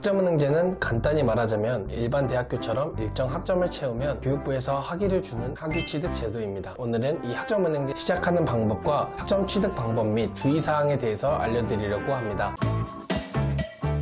학점은행제는 간단히 말하자면 일반 대학교처럼 일정 학점을 채우면 교육부에서 학위를 주는 학위 취득 제도입니다. 오늘은 이 학점은행제 시작하는 방법과 학점 취득 방법 및 주의사항에 대해서 알려드리려고 합니다.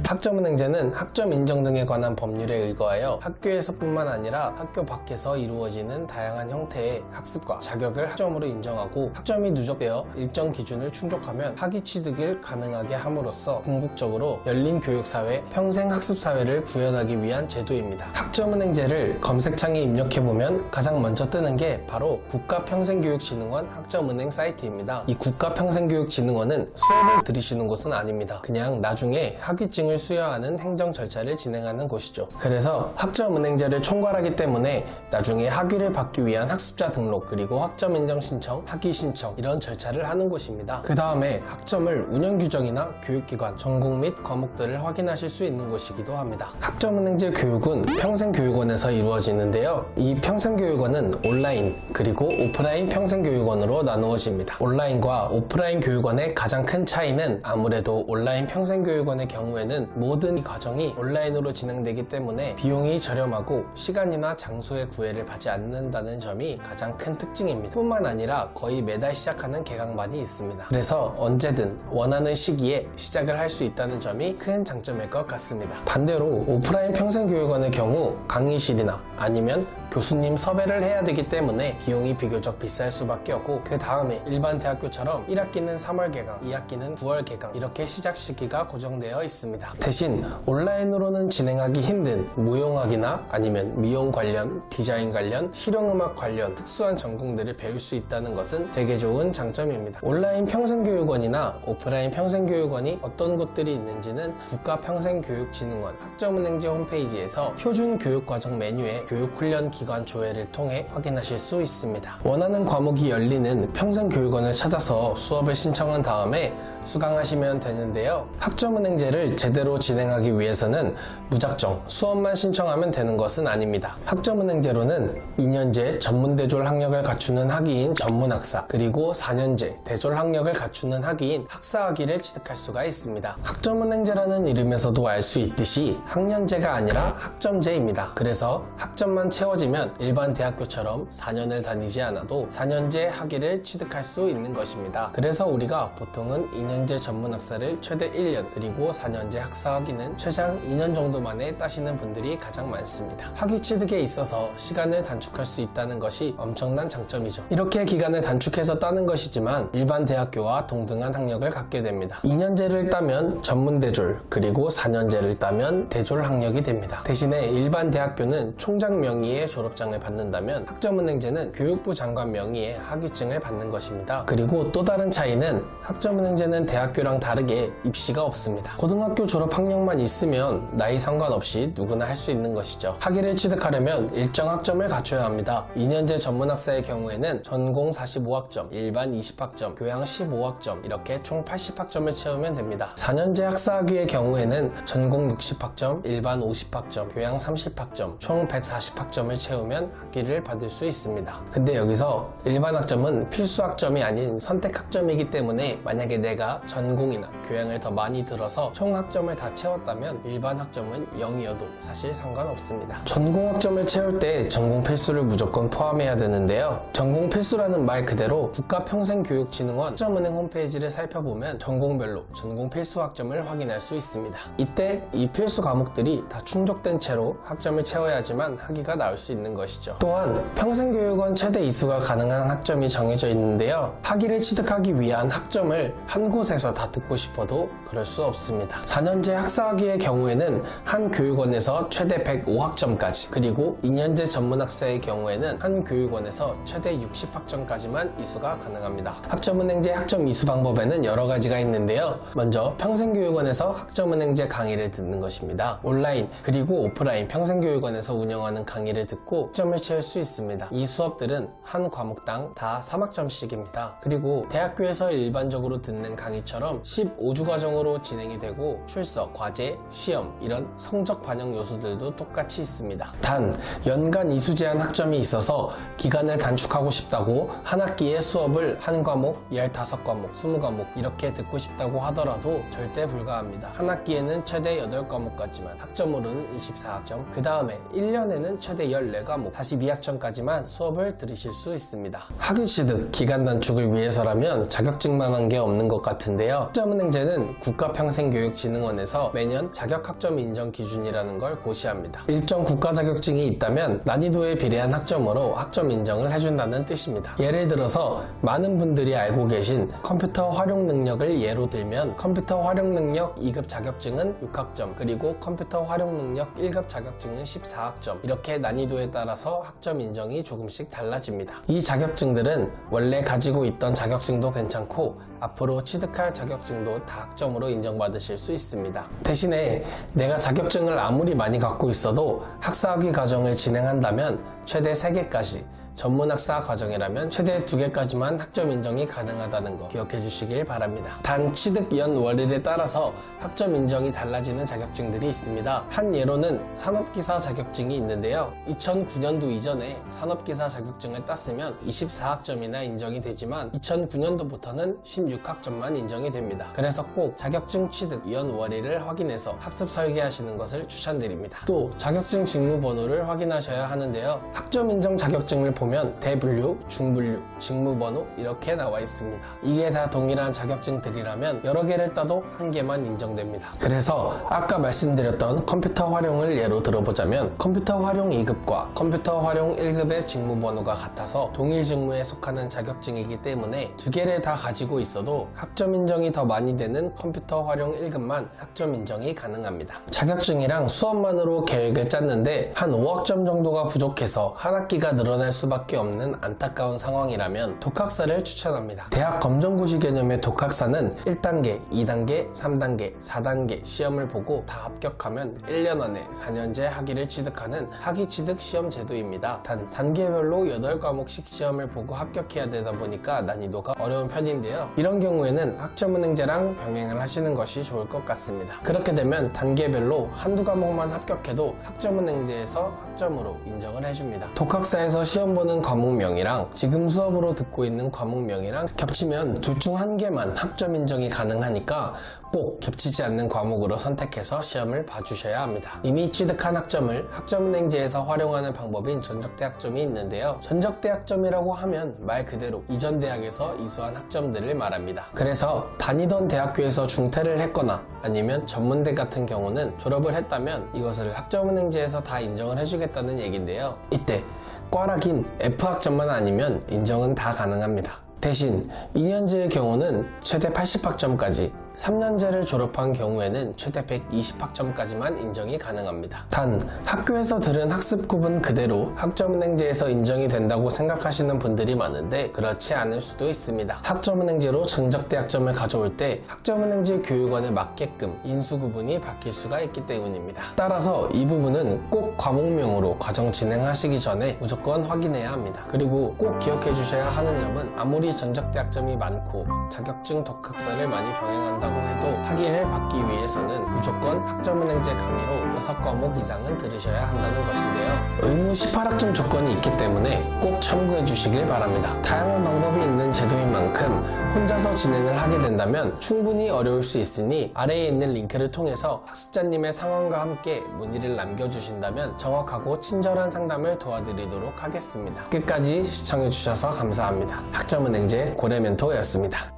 학점은행제는 학점 인정 등에 관한 법률에 의거하여 학교에서뿐만 아니라 학교 밖에서 이루어지는 다양한 형태의 학습과 자격을 학점으로 인정하고 학점이 누적되어 일정 기준을 충족하면 학위 취득을 가능하게 함으로써 궁극적으로 열린 교육사회, 평생 학습사회를 구현하기 위한 제도입니다. 학점은행제를 검색창에 입력해보면 가장 먼저 뜨는 게 바로 국가평생교육진흥원 학점은행 사이트입니다. 이 국가평생교육진흥원은 수업을 들으시는 곳은 아닙니다. 그냥 나중에 학위증을 수여하는 행정 절차를 진행하는 곳이죠. 그래서 학점 은행제를 총괄하기 때문에 나중에 학위를 받기 위한 학습자 등록 그리고 학점 인정 신청, 학위 신청 이런 절차를 하는 곳입니다. 그 다음에 학점을 운영 규정이나 교육기관, 전공 및 과목들을 확인하실 수 있는 곳이기도 합니다. 학점 은행제 교육은 평생교육원에서 이루어지는데요. 이 평생교육원은 온라인 그리고 오프라인 평생교육원으로 나누어집니다. 온라인과 오프라인 교육원의 가장 큰 차이는 아무래도 온라인 평생교육원의 경우에는 모든 이 과정이 온라인으로 진행되기 때문에 비용이 저렴하고 시간이나 장소의 구애를 받지 않는다는 점이 가장 큰 특징입니다. 뿐만 아니라 거의 매달 시작하는 개강반이 있습니다. 그래서 언제든 원하는 시기에 시작을 할 수 있다는 점이 큰 장점일 것 같습니다. 반대로 오프라인 평생교육원의 경우 강의실이나 아니면 교수님 섭외를 해야 되기 때문에 비용이 비교적 비쌀 수밖에 없고 그 다음에 일반 대학교처럼 1학기는 3월 개강, 2학기는 9월 개강 이렇게 시작 시기가 고정되어 있습니다. 대신 온라인으로는 진행하기 힘든 무용학이나 아니면 미용 관련, 디자인 관련, 실용음악 관련 특수한 전공들을 배울 수 있다는 것은 되게 좋은 장점입니다. 온라인 평생교육원이나 오프라인 평생교육원이 어떤 곳들이 있는지는 국가평생교육진흥원 학점은행제 홈페이지에서 표준 교육과정 메뉴에 교육훈련 기관 조회를 통해 확인하실 수 있습니다. 원하는 과목이 열리는 평생교육원을 찾아서 수업을 신청한 다음에 수강하시면 되는데요. 학점은행제를 제대로 진행하기 위해서는 무작정 수업만 신청하면 되는 것은 아닙니다. 학점은행제로는 2년제 전문대졸 학력을 갖추는 학위인 전문학사 그리고 4년제 대졸 학력을 갖추는 학위인 학사학위를 취득할 수가 있습니다. 학점은행제라는 이름에서도 알 수 있듯이 학년제가 아니라 학점제입니다. 그래서 학점만 채워지면 일반 대학교처럼 4년을 다니지 않아도 4년제 학위를 취득할 수 있는 것입니다. 그래서 우리가 보통은 2년제 전문 학사를 최대 1년 그리고 4년제 학사 학위는 최장 2년 정도 만에 따시는 분들이 가장 많습니다. 학위 취득에 있어서 시간을 단축할 수 있다는 것이 엄청난 장점이죠. 이렇게 기간을 단축해서 따는 것이지만 일반 대학교와 동등한 학력을 갖게 됩니다. 2년제를 따면 전문대졸 그리고 4년제를 따면 대졸 학력이 됩니다. 대신에 일반 대학교는 총장 명의의 졸업장을 받는다면 학점은행제는 교육부 장관 명의의 학위증을 받는 것입니다. 그리고 또 다른 차이는 학점은행제는 대학교랑 다르게 입시가 없습니다. 고등학교 졸업 학력만 있으면 나이 상관없이 누구나 할 수 있는 것이죠. 학위를 취득하려면 일정 학점을 갖춰야 합니다. 2년제 전문학사의 경우에는 전공 45학점, 일반 20학점, 교양 15학점 이렇게 총 80학점을 채우면 됩니다. 4년제 학사학위의 경우에는 전공 60학점, 일반 50학점, 교양 30학점, 총 140학점을 채 우면 학위를 받을 수 있습니다. 근데 여기서 일반 학점은 필수 학점이 아닌 선택 학점이기 때문에 만약에 내가 전공이나 교양을 더 많이 들어서 총 학점을 다 채웠다면 일반 학점은 0이어도 사실 상관없습니다. 전공 학점을 채울 때 전공 필수를 무조건 포함해야 되는데요. 전공 필수라는 말 그대로 국가평생교육진흥원 학점은행 홈페이지를 살펴보면 전공별로 전공 필수 학점을 확인할 수 있습니다. 이때 이 필수 과목들이 다 충족된 채로 학점을 채워야지만 학위가 나올 수 있는 것이죠. 또한 평생교육원 최대 이수가 가능한 학점이 정해져 있는데요. 학위를 취득하기 위한 학점을 한 곳에서 다 듣고 싶어도 그럴 수 없습니다. 4년제 학사학위의 경우에는 한 교육원에서 최대 105학점까지 그리고 2년제 전문학사의 경우에는 한 교육원에서 최대 60학점까지만 이수가 가능합니다. 학점은행제 학점 이수 방법에는 여러 가지가 있는데요. 먼저 평생교육원에서 학점은행제 강의를 듣는 것입니다. 온라인 그리고 오프라인 평생교육원에서 운영하는 강의를 듣고 있고 학점을 채울 수 있습니다. 이 수업들은 한 과목당 다 3학점씩입니다. 그리고 대학교에서 일반적으로 듣는 강의처럼 15주 과정으로 진행이 되고 출석, 과제, 시험 이런 성적 반영 요소들도 똑같이 있습니다. 단 연간 이수 제한 학점이 있어서 기간을 단축하고 싶다고 한 학기에 수업을 한 과목, 15과목, 20과목 이렇게 듣고 싶다고 하더라도 절대 불가합니다. 한 학기에는 최대 8과목까지만 학점으로는 24학점 그 다음에 1년에는 최대 14 과목 42학점까지만 수업을 들으실 수 있습니다. 학위 취득 기간 단축을 위해서라면 자격증만 한 게 없는 것 같은데요. 학점은행제는 국가평생교육진흥원에서 매년 자격학점 인정 기준이라는 걸 고시합니다. 일정 국가 자격증이 있다면 난이도에 비례한 학점으로 학점 인정을 해준다는 뜻입니다. 예를 들어서 많은 분들이 알고 계신 컴퓨터 활용 능력을 예로 들면 컴퓨터 활용 능력 2급 자격증은 6학점 그리고 컴퓨터 활용 능력 1급 자격증은 14학점 이렇게 난이도 에 따라서 학점 인정이 조금씩 달라집니다. 이 자격증들은 원래 가지고 있던 자격증도 괜찮고 앞으로 취득할 자격증도 다 학점으로 인정받으실 수 있습니다. 대신에 내가 자격증을 아무리 많이 갖고 있어도 학사학위 과정을 진행한다면 최대 3개까지 전문 학사 과정이라면 최대 2개까지만 학점 인정이 가능하다는 거 기억해 주시길 바랍니다. 단 취득 연 월일에 따라서 학점 인정이 달라지는 자격증들이 있습니다. 한 예로는 산업기사 자격증이 있는데요. 2009년도 이전에 산업기사 자격증을 땄으면 24학점이나 인정이 되지만 2009년도부터는 16학점만 인정이 됩니다. 그래서 꼭 자격증 취득 연 월일을 확인해서 학습 설계하시는 것을 추천드립니다. 또 자격증 직무 번호를 확인하셔야 하는데요. 학점 인정 자격증을 보면 대분류, 중분류, 직무번호 이렇게 나와 있습니다. 이게 다 동일한 자격증들이라면 여러 개를 따도 한 개만 인정됩니다. 그래서 아까 말씀드렸던 컴퓨터 활용을 예로 들어보자면 컴퓨터 활용 2급과 컴퓨터 활용 1급의 직무번호가 같아서 동일 직무에 속하는 자격증이기 때문에 두 개를 다 가지고 있어도 학점 인정이 더 많이 되는 컴퓨터 활용 1급만 학점 인정이 가능합니다. 자격증이랑 수업만으로 계획을 짰는데 한 5학점 정도가 부족해서 한 학기가 늘어날 수밖에 없는 안타까운 상황이라면 독학사를 추천합니다. 대학 검정고시 개념의 독학사는 1단계, 2단계, 3단계, 4단계 시험을 보고 다 합격하면 1년 안에 4년제 학위를 취득하는 학위 취득 시험 제도입니다. 단 단계별로 8과목씩 시험을 보고 합격해야 되다 보니까 난이도가 어려운 편인데요. 이런 경우에는 학점은행제랑 병행을 하시는 것이 좋을 것 같습니다. 그렇게 되면 단계별로 한두 과목만 합격해도 학점은행제에서 학점으로 인정을 해줍니다. 독학사에서 시험 보는 과목명이랑 지금 수업으로 듣고 있는 과목명이랑 겹치면 둘 중 한 개만 학점 인정이 가능하니까 꼭 겹치지 않는 과목으로 선택해서 시험을 봐주셔야 합니다. 이미 취득한 학점을 학점은행제에서 활용하는 방법인 전적대학점이 있는데요. 전적대학점이라고 하면 말 그대로 이전 대학에서 이수한 학점들을 말합니다. 그래서 다니던 대학교에서 중퇴를 했거나 아니면 전문대 같은 경우는 졸업을 했다면 이것을 학점은행제에서 다 인정을 해주 겠다는 얘기인데요. 이때 꽈락인 F학점만 아니면 인정은 다 가능합니다. 대신 2년제의 경우는 최대 80학점까지 3년제를 졸업한 경우에는 최대 120학점까지만 인정이 가능합니다. 단 학교에서 들은 학습급은 그대로 학점은행제에서 인정이 된다고 생각하시는 분들이 많은데 그렇지 않을 수도 있습니다. 학점은행제로 전적대학점을 가져올 때 학점은행제 교육원에 맞게끔 인수구분이 바뀔 수가 있기 때문입니다. 따라서 이 부분은 꼭 과목명으로 과정 진행하시기 전에 무조건 확인해야 합니다. 그리고 꼭 기억해 주셔야 하는 점은 아무리 전적대학점이 많고 자격증 독학사를 많이 병행한 다고 해도 학위를 받기 위해서는 무조건 학점은행제 강의로 6과목 이상은 들으셔야 한다는 것인데요. 의무 18학점 조건이 있기 때문에 꼭 참고해 주시길 바랍니다. 다양한 방법이 있는 제도인 만큼 혼자서 진행을 하게 된다면 충분히 어려울 수 있으니 아래에 있는 링크를 통해서 학습자님의 상황과 함께 문의를 남겨주신다면 정확하고 친절한 상담을 도와드리도록 하겠습니다. 끝까지 시청해주셔서 감사합니다. 학점은행제 고래멘토였습니다.